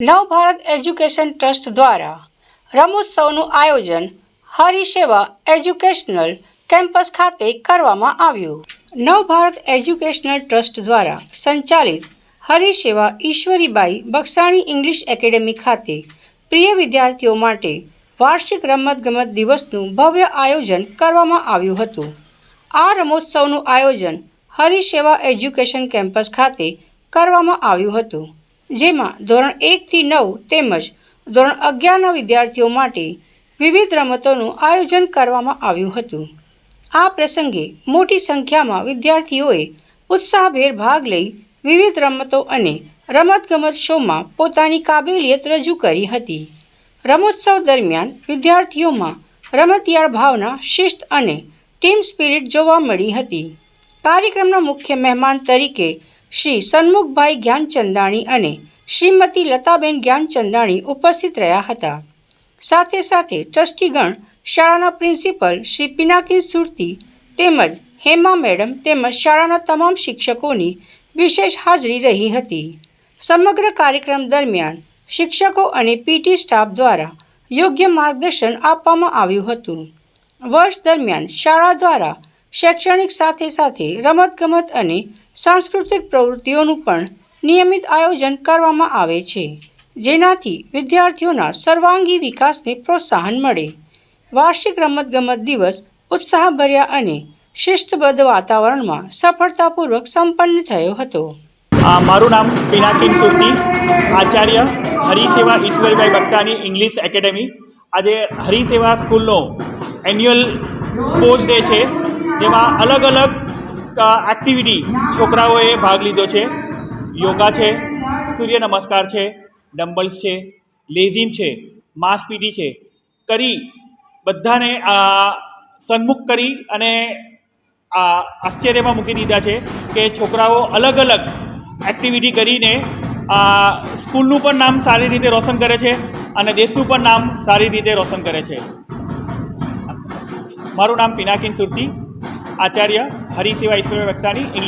Navbharat education trust દ્વારા રમોત્સવનું આયોજન હરિસેવા educational campus ખાતે કરવામાં આવ્યું. નવભારત એજ્યુકેશનલ ટ્રસ્ટ દ્વારા સંચાલિત હરિસેવા ઈશ્વરીબાઈ બક્ષાણી ઇંગ્લિશ એકેડેમી ખાતે પ્રિય વિદ્યાર્થીઓ માટે વાર્ષિક રમતગમત દિવસનું ભવ્ય આયોજન કરવામાં આવ્યું હતું. આ રમોત્સવનું આયોજન હરિસેવા એજ્યુકેશન કેમ્પસ ખાતે કરવામાં આવ્યું હતું. જેમાં ધોરણ એકથી નવ તેમજ ધોરણ અગિયારના વિદ્યાર્થીઓ માટે વિવિધ રમતોનું આયોજન કરવામાં આવ્યું હતું. આ પ્રસંગે મોટી સંખ્યામાં વિદ્યાર્થીઓએ ઉત્સાહભેર ભાગ લઈ વિવિધ રમતો અને રમતગમત શોમાં પોતાની કાબેલિયત રજૂ કરી હતી. રમોત્સવ દરમિયાન વિદ્યાર્થીઓમાં રમતિયાળ ભાવના, શિસ્ત અને ટીમ સ્પિરિટ જોવા મળી હતી. કાર્યક્રમના મુખ્ય મહેમાન તરીકે શ્રી સન્મુખભાઈ જ્ઞાનચંદાણી અને શ્રીમતી લતાબેન જ્ઞાનચંદાણી ઉપસ્થિત રહ્યા હતા. સાથે સાથે ટ્રસ્ટીગણ શાળાના પ્રિન્સિપલ શ્રી પિનાકિન સુરતી તેમજ હેમા મેડમ તેમજ શાળાના તમામ શિક્ષકોની વિશેષ હાજરી રહી હતી. સમગ્ર કાર્યક્રમ દરમિયાન શિક્ષકો અને પીટી સ્ટાફ દ્વારા યોગ્ય માર્ગદર્શન આપવામાં આવ્યું હતું. વર્ષ દરમિયાન શાળા દ્વારા શૈક્ષણિક સાથે સાથે રમતગમત અને સાંસ્કૃતિક પ્રવૃત્તિઓનું પણ નિયમિત આયોજન કરવામાં આવે છે. જેનાથી વિદ્યાર્થીઓના સર્વાંગી વિકાસને પ્રોત્સાહન મળે. વાર્ષિક રમતગમત દિવસ ઉત્સાહભર્યા અને શિસ્તબદ્ધ વાતાવરણમાં સફળતાપૂર્વક સંપન્ન થયો હતો. મારું નામ પિનાકિન સુરતી, આચાર્ય હરિસેવા ઈશ્વરભાઈ બક્સાની ઇંગ્લિશ એકેડેમી. આજે હરિસેવા સ્કૂલનો એન્યુઅલ સ્પોર્ટ્સ ડે છે. જેમાં અલગ અલગ એક્ટિવિટી છોકરાઓએ ભાગ લીધો છે. યોગા છે, સૂર્ય નમસ્કાર છે ડમ્બલ્સ છે લેઝિમ છે માસપીટી છે. કરી બધાને સન્મુખ કરી અને આ આશ્ચર્યમાં મૂકી દીધા છે કે છોકરાઓ અલગ અલગ એક્ટિવિટી કરીને સ્કૂલનું પણ નામ સારી રીતે રોશન કરે છે અને દેશનું પણ નામ સારી રીતે રોશન કરે છે. મારું નામ પિનાકિન સુરતી, આચાર્ય હરિસેવા ઈશ્વર બક્ષાની ઇંગ્લિશ